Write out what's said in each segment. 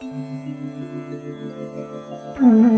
うん。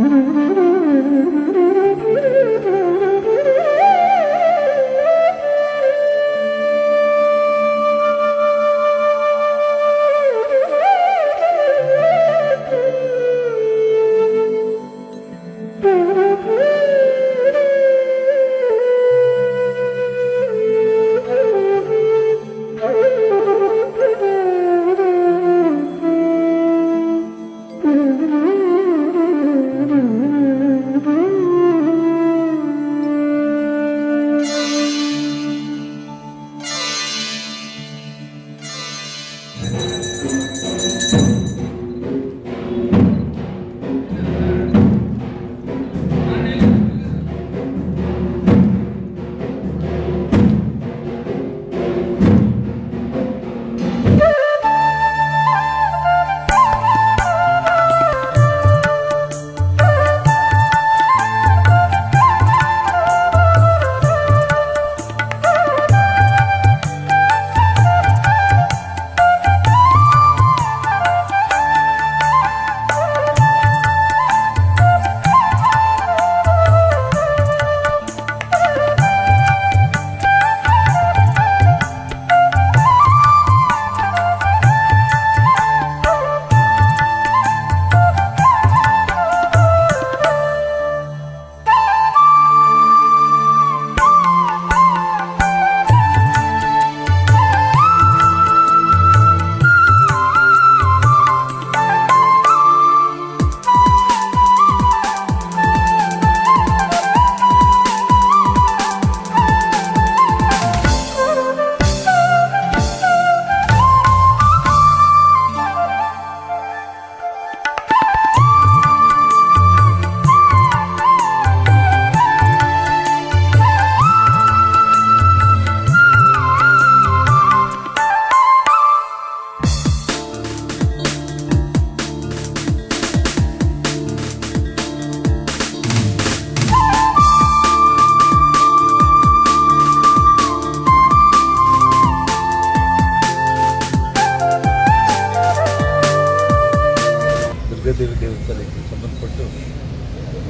ದುರ್ಗಾದೇವಿ ದೇವಸ್ಥಾನಕ್ಕೆ ಸಂಬಂಧಪಟ್ಟು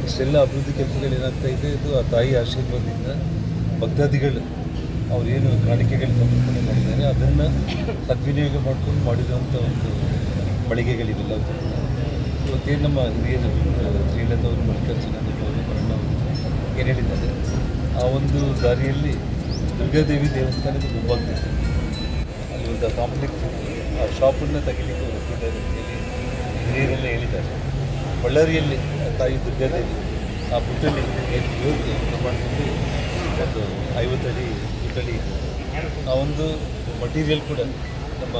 ಇಷ್ಟೆಲ್ಲ ಅಭಿವೃದ್ಧಿ ಕೆಲಸಗಳು ಏನಾಗ್ತಾ ಇದೆ, ಇದು ಆ ತಾಯಿ ಆಶೀರ್ವಾದದಿಂದ ಭಕ್ತಾದಿಗಳು ಅವರೇನು ಕಾಣಿಕೆಗಳು ಸಮರ್ಪಣೆ ಮಾಡಿದ್ದಾರೆ, ಅದನ್ನು ಸದ್ವಿನಿಯೋಗ ಮಾಡ್ಕೊಂಡು ಮಾಡಿರುವಂಥ ಒಂದು ಮಳಿಗೆಗಳಿವೆಲ್ಲ ಇವತ್ತೇನು ನಮ್ಮ ಹಿರಿಯರು ಶ್ರೀಲತಾ ಅವರು, ಮಲ್ಲಿಕಾರ್ಜುನ ಅವರು ಏನು ಹೇಳಿದ್ದಾರೆ, ಆ ಒಂದು ದಾರಿಯಲ್ಲಿ ದುರ್ಗಾದೇವಿ ದೇವಸ್ಥಾನದ ಮುಂಭಾಗದಲ್ಲಿ ಅಲ್ಲಿ ಒಂದು ಕಾಂಪ್ಲೆಕ್ಸ್ ಆ ಶಾಪನ್ನು ತೆಗಿಲಿಕ್ಕೆ ಒಪ್ಪಿದ್ದಾರೆ ಅಂತೇಳಿ ಹಿರಿಯರೆಲ್ಲ ಹೇಳಿದ್ದಾರೆ ಬಳ್ಳಾರಿಯಲ್ಲಿ ತಾಯಿ ದುರ್ಗಾದೇವಿ ಆ ಏನು ಇವತ್ತು ಪ್ರಮಾಣದಲ್ಲಿ ಒಂದು ಐವತ್ತಡಿ ಪುತ್ಥಳಿ ಇದೆ. ಆ ಒಂದು ಮಟೀರಿಯಲ್ ಕೂಡ ನಮ್ಮ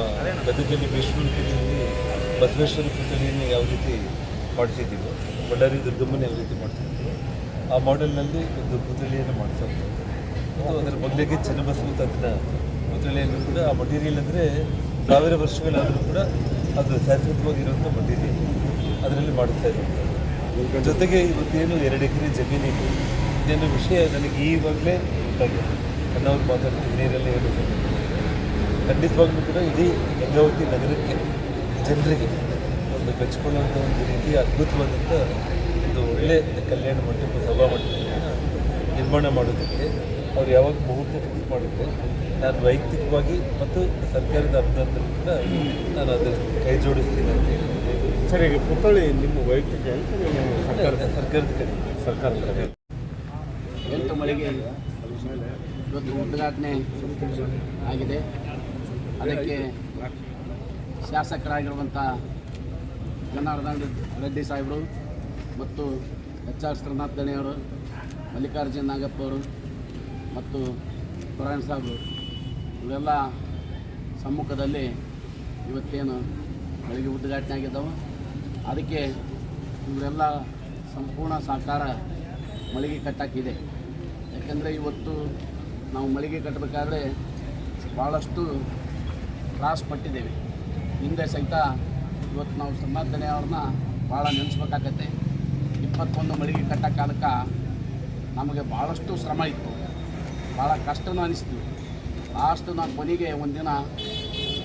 ಗದಗಲ್ಲಿ ಭೀಷ್ಮನ ಪುತ್ಥಳಿಯಲ್ಲಿ ಬಸವೇಶ್ವರ ಪುತ್ಥಳಿಯನ್ನು ಯಾವ ರೀತಿ ಮಾಡಿಸಿದ್ದೀವೋ ಬಳ್ಳಾರಿ ದುರ್ಗಮ್ಮನ ಯಾವ ರೀತಿ ಮಾಡ್ತಿದ್ದೀವೋ, ಆ ಮಾಡೆಲ್ನಲ್ಲಿ ಒಂದು ಪುತ್ಥಳಿಯನ್ನು ಮಾಡಿಸ್ತಾ ಮತ್ತು ಅದರ ಮೊದಲಿಗೆ ಚೆನ್ನಬಸವ ತಜ್ಞ ಪುತ್ತಳಿಯನ್ನು ಕೂಡ, ಆ ಮಟೀರಿಯಲ್ ಅಂದರೆ ಸಾವಿರ ವರ್ಷಗಳಾದರೂ ಕೂಡ ಅದು ಶಾಶ್ವತವಾಗಿರುವಂಥ ಬಂದಿದೆ. ಅದರಲ್ಲಿ ಮಾಡಿಸ್ತಾ ಇದ್ದಾರೆ ಜೊತೆಗೆ ಇವತ್ತೇನು ಎರಡು ಎಕರೆ ಜಮೀನಿದೆ ಇದೇನು ವಿಷಯ ನನಗೆ ಈವಾಗಲೇ ಗೊತ್ತಾಗಿದೆ. ನನ್ನವ್ರು ಮಾತಾಡ್ತೀನಿ ನೀರಲ್ಲಿ ಹೇಳಿದ್ರು ಖಂಡಿತವಾಗ್ಲೂ ಕೂಡ ಇಡೀ ಗಂಗಾವತಿ ನಗರಕ್ಕೆ ಜನರಿಗೆ ಒಂದು ಮೆಚ್ಚಿಕೊಳ್ಳುವಂಥ ಒಂದು ರೀತಿಯ ಅದ್ಭುತವಾದಂಥ ಒಂದು ಒಳ್ಳೆ ಕಲ್ಯಾಣ ಮಂಟಪ ಸಭಾ ಮಂಟಪ ನಿರ್ಮಾಣ ಮಾಡೋದಕ್ಕೆ ಅವ್ರು ಯಾವಾಗ ಮುಹೂರ್ತ ಫಿಕ್ಸ್ ಮಾಡಿದ್ರೆ ನಾನು ವೈಯಕ್ತಿಕವಾಗಿ ಮತ್ತು ಸರ್ಕಾರದ ಅಭಿನಂದನೆಯಿಂದ ನಾನು ಅದನ್ನು ಕೈ ಜೋಡಿಸ್ತೀನಿ ಅಂತ ಸರಿ ಈಗ ಪುತ್ಥಳಿ ನಿಮ್ಮ ವೈಯಕ್ತಿಕ ಸರ್ಕಾರದ ಕಡೆ. ಸರ್ಕಾರದ ಕಡೆ. ಎಂಟು ಮಳಿಗೆ ಇವತ್ತು ಉದ್ಘಾಟನೆ ಆಗಿದೆ. ಅದಕ್ಕೆ ಶಾಸಕರಾಗಿರುವಂಥ ಜನಾರ್ದನ್ ರೆಡ್ಡಿ ಸಾಹೇಬರು ಮತ್ತು ಎಚ್ ಆರ್ ಶ್ರೀನಾಥ್ ದಣಿಯವರು ಮಲ್ಲಿಕಾರ್ಜುನ್ ನಾಗಪ್ಪ ಅವರು ಮತ್ತು ಪುರಾಣ ಸಾಹೇಬರು. ಇವೆಲ್ಲ ಸಮ್ಮುಖದಲ್ಲಿ ಇವತ್ತೇನು ಮಳಿಗೆ ಉದ್ಘಾಟನೆ ಆಗಿದ್ದಾವೆ. ಅದಕ್ಕೆ ಇವರೆಲ್ಲ ಸಂಪೂರ್ಣ ಸಹಕಾರ ಮಳಿಗೆ ಕಟ್ಟೋಕ್ಕಿದೆ ಯಾಕಂದರೆ ಇವತ್ತು ನಾವು ಮಳಿಗೆ ಕಟ್ಟಬೇಕಾದ್ರೆ ಭಾಳಷ್ಟು ತ್ರಾಸ ಪಟ್ಟಿದ್ದೇವೆ. ಹಿಂದೆ ಸಹಿತ ಇವತ್ತು ನಾವು ಸಮರ್ಥನೆ ಅವ್ರನ್ನ ಭಾಳ ನೆನೆಸ್ಬೇಕಾಗತ್ತೆ. ಇಪ್ಪತ್ತೊಂದು ಮಳಿಗೆ ಕಟ್ಟೋ ಕಾಲಕ್ಕೆ ನಮಗೆ ಭಾಳಷ್ಟು ಶ್ರಮ ಇತ್ತು. ಭಾಳ ಕಷ್ಟನೂ ಅನಿಸ್ತು ಲಾಸ್ಟ್ ನಾನು ಕೊನೆಗೆ ಒಂದಿನ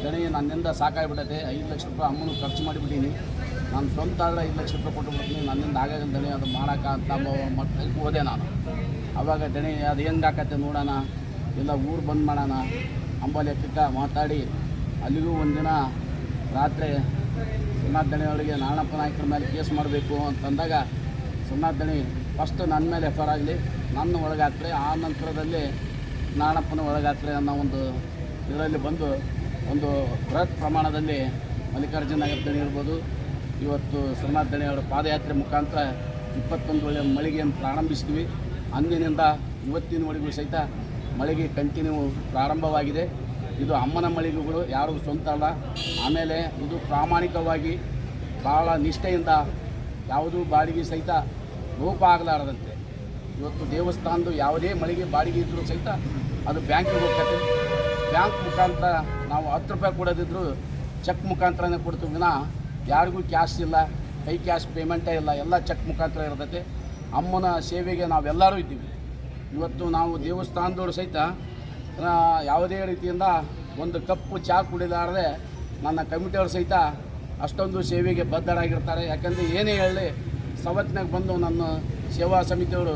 ಗಣಿ ನನ್ನಿಂದ ಸಾಕಾಗ್ಬಿಟ್ಟೈತೆ. ಐದು ಲಕ್ಷ ರೂಪಾಯಿ ಅಮ್ಮನು ಖರ್ಚು ಮಾಡಿಬಿಟ್ಟೀನಿ. ನಾನು ಸ್ವಂತ ಆದರೆ ಐದು ಲಕ್ಷ ರೂಪಾಯಿ ಕೊಟ್ಟು ಬಿಡ್ತೀನಿ. ನನ್ನಿಂದ ಆಗಾಗ ದಣಿ ಅದು ಮಾಡೋಕೆ ಅಂತ ಮತ್ತೆ ಹೋದೆ ನಾನು. ಅವಾಗ ದಣಿ ಅದು ಹೆಂಗೆ ಆಕತ್ತೆ ನೋಡೋಣ. ಇಲ್ಲ ಊರು ಬಂದ್ ಮಾಡೋಣ. ಅಂಬಲಿ ಲೆಕ್ಕಕ್ಕೆ ಮಾತಾಡಿ. ಅಲ್ಲಿಗೂ ಒಂದಿನ ರಾತ್ರಿ ಸುನಾಥ್ ದಣಿಯವರಿಗೆ ನಾರಾಯಣಪ್ಪ ನಾಯಕರ ಮೇಲೆ ಕೇಸ್ ಮಾಡಬೇಕು ಅಂತಂದಾಗ ಸುನಾಥ್ ದಣಿ ಫಸ್ಟ್ ನನ್ನ ಮೇಲೆ ಎಫ್ ಆಗಲಿ, ನನ್ನ ಒಳಗಾಕ್ರಿ ಆ ನಂತರದಲ್ಲಿ ನಾರಾಯಣಪ್ಪನ ಒಳಗಾತ್ರೆ ಅನ್ನೋ ಒಂದು ಇದರಲ್ಲಿ ಬಂದು ಒಂದು ಬೃಹತ್ ಪ್ರಮಾಣದಲ್ಲಿ ಮಲ್ಲಿಕಾರ್ಜುನ ದಣಿ ಇರ್ಬೋದು. ಇವತ್ತು ಸೋಮನಾಥ ದಣಿ ಅವರ ಪಾದಯಾತ್ರೆ ಮುಖಾಂತರ ಇಪ್ಪತ್ತೊಂದು ಒಳ್ಳೆಯ ಮಳಿಗೆಯನ್ನು ಪ್ರಾರಂಭಿಸಿದ್ವಿ. ಅಂದಿನಿಂದ ಇವತ್ತಿನವರೆಗೂ ಸಹಿತ ಮಳಿಗೆ ಕಂಟಿನ್ಯೂ ಪ್ರಾರಂಭವಾಗಿದೆ. ಇದು ಅಮ್ಮನ ಮಳಿಗೆಗಳು ಯಾರಿಗೂ ಸ್ವಂತ ಅಲ್ಲ. ಆಮೇಲೆ ಇದು ಪ್ರಾಮಾಣಿಕವಾಗಿ ಭಾಳ ನಿಷ್ಠೆಯಿಂದ ಯಾವುದೂ ಬಾಡಿಗೆ ಸಹಿತ ಲೋಪ ಆಗಲಾರದಂತೆ. ಇವತ್ತು ದೇವಸ್ಥಾನದ ಯಾವುದೇ ಮಳಿಗೆ ಬಾಡಿಗೆ ಇದ್ದರೂ ಸಹಿತ ಅದು ಬ್ಯಾಂಕಿಗೆ ಹೋಗ್ತೈತೆ ಬ್ಯಾಂಕ್ ಮುಖಾಂತರ ನಾವು ಹತ್ತು ರೂಪಾಯಿ ಕೊಡೋದಿದ್ರು ಚೆಕ್ ಮುಖಾಂತರನೇ ಕೊಡ್ತೀವಿ. ವಿನ ಯಾರಿಗೂ ಕ್ಯಾಶ್ ಇಲ್ಲ, ಕೈ ಕ್ಯಾಶ್ ಪೇಮೆಂಟೇ ಇಲ್ಲ, ಎಲ್ಲ ಚೆಕ್ ಮುಖಾಂತರ ಇರ್ತೈತೆ. ಅಮ್ಮನ ಸೇವೆಗೆ ನಾವೆಲ್ಲರೂ ಇದ್ದೀವಿ. ಇವತ್ತು ನಾವು ದೇವಸ್ಥಾನದವರು ಸಹಿತ ಯಾವುದೇ ರೀತಿಯಿಂದ ಒಂದು ಕಪ್ಪು ಚಹಾ ಕುಡಿಲಾರದೆ ನನ್ನ ಕಮಿಟಿಯವರು ಸಹಿತ ಅಷ್ಟೊಂದು ಸೇವೆಗೆ ಬದ್ಧರಾಗಿರ್ತಾರೆ. ಯಾಕಂದರೆ ಏನೇ ಹೇಳಲಿ ಸವತ್ತಿನಾಗ ಬಂದು ನನ್ನ ಸೇವಾ ಸಮಿತಿಯವರು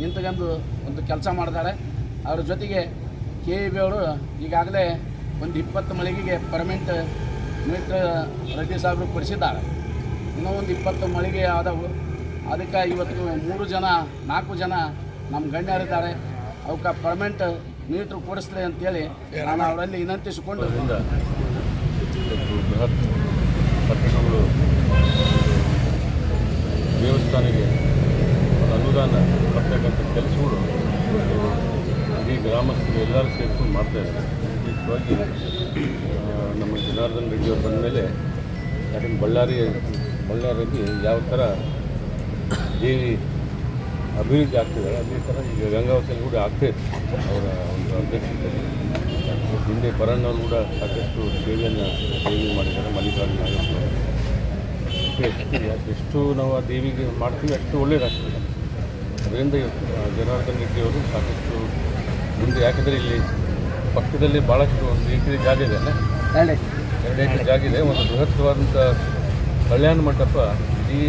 ನಿಂತ್ಕೊಂಡು ಒಂದು ಕೆಲಸ ಮಾಡ್ತಾರೆ. ಅವ್ರ ಜೊತೆಗೆ ಕೆ ಇ ಬಿ ಅವರು ಈಗಾಗಲೇ ಒಂದು ಇಪ್ಪತ್ತು ಮಳಿಗೆಗೆ ಪರ್ಮನೆಂಟ್ ಮೀಟ್ರ್ ರೆಡ್ಡಿ ಸಾಹೇಬರು ಕೊಡಿಸಿದ್ದಾರೆ. ಇನ್ನೂ ಒಂದು ಇಪ್ಪತ್ತು ಮಳಿಗೆ ಆದವು. ಅದಕ್ಕೆ ಇವತ್ತು ಮೂರು ಜನ, ನಾಲ್ಕು ಜನ ನಮ್ಮ ಗಣ್ಯರಿದ್ದಾರೆ. ಅವಕ್ಕೆ ಪರ್ಮೆಂಟ್ ಮೀಟ್ರ್ ಕೊಡಿಸ್ಲಿ ಅಂತೇಳಿ ನಾನು ಅವರಲ್ಲಿ ವಿನಂತಿಸಿಕೊಂಡು ದೇವಸ್ಥಾನಕ್ಕೆ ಅನುದಾನ ಬರ್ತಕ್ಕಂಥ ಕೆಲಸಗಳು. ಇಡೀ ಗ್ರಾಮಸ್ಥರು ಎಲ್ಲರೂ ಸೇರ್ಕೊಂಡು ಮಾಡ್ತಾ ಇದ್ದಾರೆ. ನಮ್ಮ ಜನಾರ್ದನ್ ರೆಡ್ಡಿ ಅವರು ಬಂದ ಮೇಲೆ ಯಾಕಂದ್ರೆ ಬಳ್ಳಾರಿ, ಬಳ್ಳಾರಿಯಲ್ಲಿ ಯಾವ ಥರ ದೇವಿ ಅಭಿವೃದ್ಧಿ ಆಗ್ತಿದ್ದಾರೆ ಅದೇ ಥರ ಈಗ ಗಂಗಾವತಿಯಲ್ಲಿ ಕೂಡ ಆಗ್ತಾ ಇತ್ತು ಅವರ ಒಂದು ಅಧ್ಯಕ್ಷತೆಯಲ್ಲಿ. ಹಿಂದೆ ಪರಣ್ಣವರು ಕೂಡ ಸಾಕಷ್ಟು ಸೇವೆಯನ್ನು ದೇವಿ ಮಾಡಿದ್ದಾರೆ, ಮಲ್ಲಿಕಾರ್ಜುನ ಎಷ್ಟು ಎಷ್ಟು ನಾವು ಆ ದೇವಿಗೆ ಮಾಡ್ತೀವಿ, ಅಷ್ಟು ಒಳ್ಳೆಯದಾಗ್ತದೆ ಅದರಿಂದ ಜನಾರ್ದನ್ ರೆಡ್ಡಿಯವರು ಸಾಕಷ್ಟು ಮುಂದೆ ಯಾಕಂದರೆ ಇಲ್ಲಿ ಪಕ್ಕದಲ್ಲಿ ಭಾಳಷ್ಟು ಒಂದು ಎಕರೆ ಜಾಗ ಇದೆ ಎರಡು ಎಕರೆ ಜಾಗ ಇದೆ. ಒಂದು ಬೃಹತ್ವಾದಂಥ ಕಲ್ಯಾಣ ಮಂಟಪ ಈ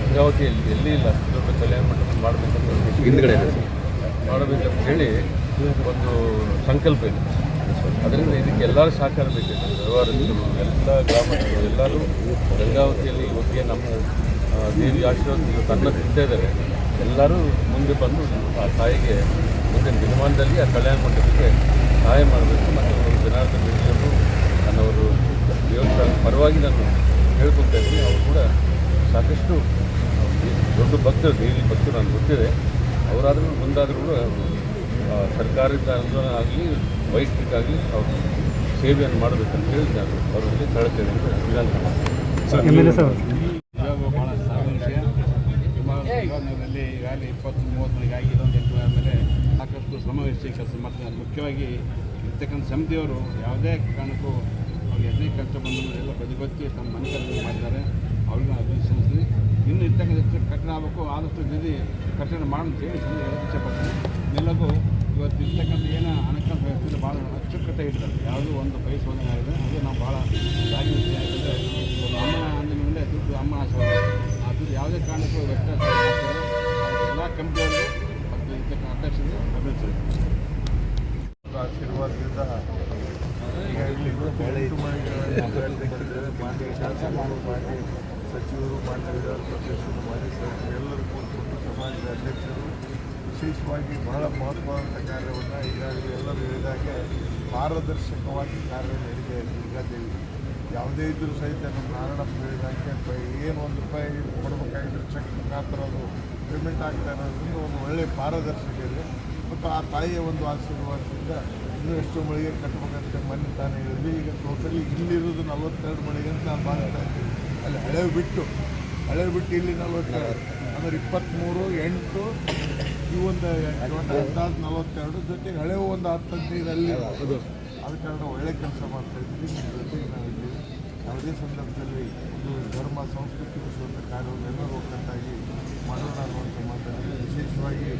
ಗಂಗಾವತಿಯಲ್ಲಿ ಎಲ್ಲಿ ಇಲ್ಲ ಅಷ್ಟು ದೊಡ್ಡ ಕಲ್ಯಾಣ ಮಂಟಪ ಮಾಡಬೇಕಂತ ಹಿಂದ್ಗಡೆ ಮಾಡಬೇಕಂತ ಹೇಳಿ ಒಂದು ಸಂಕಲ್ಪ ಇದೆ. ಅದರಿಂದ ಇದಕ್ಕೆ ಎಲ್ಲರೂ ಸಹಕಾರ ಬೇಕಿದೆ ವ್ಯವಹಾರಸ್ಥರು ಎಲ್ಲ ಗ್ರಾಮಸ್ಥರು ಎಲ್ಲರೂ ಗಂಗಾವತಿಯಲ್ಲಿ ಇವತ್ತಿಗೆ ನಮ್ಮ ದೇವಿ ಆಶೀರ್ವಾದ ತನ್ನ ಅನ್ನ ತಿಂತಾ ಇದ್ದಾರೆ ಎಲ್ಲರೂ ಮುಂದೆ ಬಂದು ಆ ತಾಯಿಗೆ ಮುಂದಿನ ದಿನಮಾನದಲ್ಲಿ ಆ ಕಲ್ಯಾಣ ಮಂಟಪಕ್ಕೆ ಸಹಾಯ ಮಾಡಬೇಕು ಮತ್ತು ಅವರು ಜನಾರ್ದನ್ ರೆಡ್ಡಿಯವರು ನನ್ನವರು ದೇವಸ್ಥಾನ ಪರವಾಗಿ ನಾನು ಹೇಳ್ಕೊತಾ ಇದ್ದೀನಿ. ಅವರು ಕೂಡ ಸಾಕಷ್ಟು ದೊಡ್ಡ ಭಕ್ತರು ದೇವಿ ಭಕ್ತರು ನಾನು ಗೊತ್ತಿದೆ. ಅವರಾದರೂ ಮುಂದಾದರೂ ಕೂಡ ಸರ್ಕಾರದಿಂದ ಸರ್ಕಾರದ ಅನುದಾನ ಆಗಲಿ ವೈಯಕ್ತಿಕಾಗಲಿ ಅವರು ಸೇವೆಯನ್ನು ಮಾಡಬೇಕಂತ ಹೇಳಿ ನಾನು ಅವರಲ್ಲಿ ಕಳ್ತೇನೆ ಅಂತ ವಿಧಾನ ಭಾಳ ಸಾಕು ವಿಷಯ. ಇಪ್ಪತ್ತು ಮೂವತ್ತು ಶ್ರಮವಹಿಸಿ ಕೆಲಸ ಮಾಡ್ತಾರೆ ಮುಖ್ಯವಾಗಿ ಇರ್ತಕ್ಕಂಥ ಸಮಿತಿಯವರು ಯಾವುದೇ ಕಾರಣಕ್ಕೂ ಅವ್ರಿಗೆ ಎಷ್ಟೇ ಕಷ್ಟ ಬಂದರೂ ಎಲ್ಲ ಬದಿಗೊತ್ತಿ ತಮ್ಮ ಮನೆ ಕೆಲಸ ಮಾಡಿದ್ದಾರೆ ಅವ್ರನ್ನ ಅಭಿನಂದಿಸ್ತೀನಿ ಇನ್ನು ಇರ್ತಕ್ಕಂಥ ಹೆಚ್ಚು ಕಟ್ಟಡ ಆಗಬೇಕು. ಆದಷ್ಟು ನಿಧಿ ಕಟ್ಟಡ ಮಾಡಂತ ಹೇಳಿ ಇಷ್ಟಪಡ್ತೀನಿ. ಎಲ್ಲಗೂ ಇವತ್ತು ಇರ್ತಕ್ಕಂಥ ಏನು ಹಣಕಾಸು ವ್ಯವಸ್ಥೆ ಭಾಳ ಅಚ್ಚುಕತೆ ಇಡ್ತಾರೆ ಯಾವುದೋ ಒಂದು ಹೋದಂಗೆ ಆಗಿದೆ. ಅದು ನಾವು ಭಾಳ ವಿಷಯ ಯಾಕಂದರೆ ಒಂದು ಅಮ್ಮನ ಅಂದಿನಿಂದ ದುಡ್ಡು ಅಮ್ಮನ ಆಸೆ ಅದು ಯಾವುದೇ ಕಾರಣಕ್ಕೂ ವ್ಯತ್ಯಾಸ ಮಾಡ್ತಾರೆ ಎಲ್ಲ ಕಂಪ್ನಿಯವರು ಆಶೀರ್ವಾದದಿಂದ ಮಾಡಿ ಶಾಸಕರು ಮಾನ್ಯ ಸಚಿವರು ಮಾನ್ಯ ವಿಧಾನ ಸಚಿವರು ಎಲ್ಲರೂ ಕೂತ್ಕೊಂಡು ಸಮಾಜದ ಅಧ್ಯಕ್ಷರು ವಿಶೇಷವಾಗಿ ಬಹಳ ಮಹತ್ವವಾದಂಥ ಕಾರ್ಯವನ್ನು ಈಗಾಗಲೇ ಎಲ್ಲರೂ ಹೇಳಿದಾಗೆ ಪಾರದರ್ಶಕವಾಗಿ ಕಾರ್ಯ ನಡೀತಾ ಇದೆ. ದುರ್ಗಾದೇವಿ ಯಾವುದೇ ಇದ್ದರೂ ಸಹಿತ ನಮ್ಮ ಹೇಳಿದಂಗೆ ಅಂತ ಏನು ಒಂದು ರೂಪಾಯಿ ಕೊಡಬೇಕಾಗಿದ್ರೆ ಚೆಕ್ ಮುಖಾಂತರ ಅದು ಪೇಮೆಂಟ್ ಆಗ್ತಾ ಇರೋದ್ರಿಂದ ಒಂದು ಒಳ್ಳೆಯ ಪಾರದರ್ಶಕ ಇದೆ. ಮತ್ತು ಆ ತಾಯಿಯ ಒಂದು ಆಶೀರ್ವಾದದಿಂದ ಇನ್ನೂ ಎಷ್ಟು ಮಳಿಗೆ ಕಟ್ಟಬೇಕಂತ ಮನೆ ತಾನೇ ಹೇಳಿದ್ವಿ. ಈಗ ಟೋಟಲಿ ಇಲ್ಲಿರೋದು ನಲವತ್ತೆರಡು ಮಳಿಗೆ ಅಂತ ನಾನು ಭಾವಿಸ್ತಾ ಇದ್ದೀನಿ. ಅಲ್ಲಿ ಹಳೆ ಬಿಟ್ಟು ಹಳೆ ಬಿಟ್ಟು ಇಲ್ಲಿ ನಲವತ್ತೆರಡು, ಅಂದರೆ ಇಪ್ಪತ್ತ್ಮೂರು, ಎಂಟು, ಈ ಒಂದು ಅಂದಾಜು ನಲವತ್ತೆರಡು, ಜೊತೆಗೆ ಹಳೆ ಒಂದು ಹತ್ತು ಹದಿನೈದು ಅಲ್ಲಿ ಅದ ಕಾರಣ ಒಳ್ಳೆ ಕೆಲಸ ಮಾಡ್ತಾ ಇದ್ದೀವಿ. ಯಾವುದೇ ಸಂದರ್ಭದಲ್ಲಿ ಇದು ಧರ್ಮ, ಸಂಸ್ಕೃತಿ ಉಳಿಸುವಂಥ ಕಾರ್ಯವನ್ನು ಒಗ್ಗಟ್ಟಾಗಿ ಮಾಡೋಣ ಅನ್ನುವಂಥ ಮಾತನ್ನು ವಿಶೇಷವಾಗಿ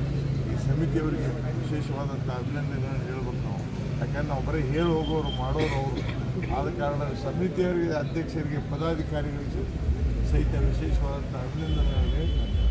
ಈ ಸಮಿತಿಯವರಿಗೆ ವಿಶೇಷವಾದಂಥ ಅಭಿನಂದನೆಗಳನ್ನು ಹೇಳ್ಬೇಕು ನಾವು. ಯಾಕಂದ್ರೆ ನಾವು ಬರೀ ಹೇಳಿ ಹೋಗೋರು ಮಾಡೋರು ಅವರು. ಆದ ಕಾರಣ ಸಮಿತಿಯವರಿಗೆ, ಅಧ್ಯಕ್ಷರಿಗೆ, ಪದಾಧಿಕಾರಿಗಳಿಗೆ ಸಹಿತ ವಿಶೇಷವಾದಂಥ ಅಭಿನಂದನೆಗಳನ್ನು ಹೇಳ್ತಾರೆ